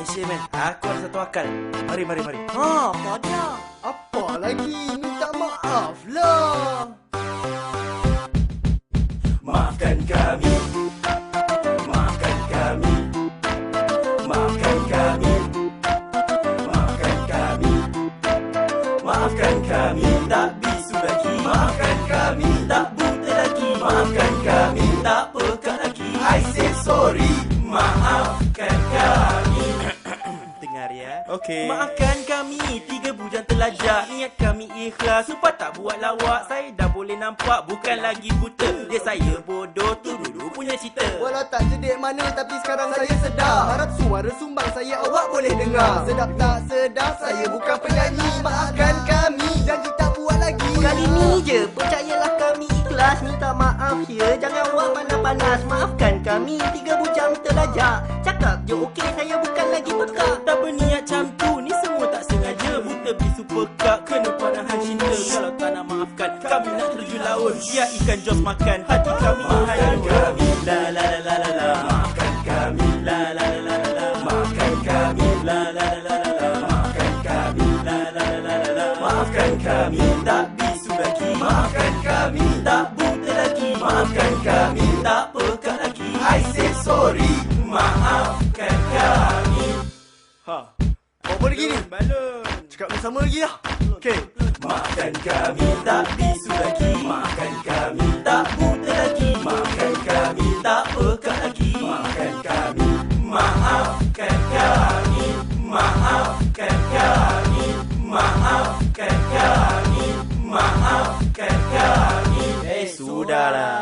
Aisyah man, aku ada satu akal. Mari, mari, mari. Ha, apa dia? Apa lagi? Minta maaf lah. Maafkan kami. Maafkan kami. Maafkan kami. Maafkan kami. Maafkan kami. Tak Dengar ya. Okey. Maafkan kami Tiga bujang telajak. Niat kami ikhlas Supaya tak buat lawak. Saya dah boleh nampak Bukan lagi buta. Dia saya bodoh Tu dulu punya cerita. Walau tak cedek mana tapi sekarang saya sedar. Harap suara sumbang saya awak boleh dengar. Sedap tak sedap saya bukan penyanyi. Maafkan kami janji tak buat lagi. Kali ni je Percayalah kami ikhlas. Minta maaf ya Jangan awak panas-panas Maafkan kami Tiga bujang terlajak Cakap je okey Saya bukan lagi pekak Tak berniat macam tu Ni semua tak sengaja Buta bisu pekak Kena panahan cinta Kalau tak nak maafkan Kami nak terjun laut Biar ikan Jos makan Hati kami Maafkan kami La la la la la la Maafkan kami La la la la la la Maafkan kami La la la la la la Maafkan kami La la la la la la Maafkan kami Tak bisu lagi Maafkan kami Tak lagi Maafkan kami tak pekat lagi. I say sorry. Maafkan kami. Ha. Kau apa lagi ni? Balon. Cakap sama lagi lah. Okay Maafkan kami tak bisu lagi. Maafkan kami tak buta lagi. Maafkan kami tak pekat lagi. Maafkan Cara.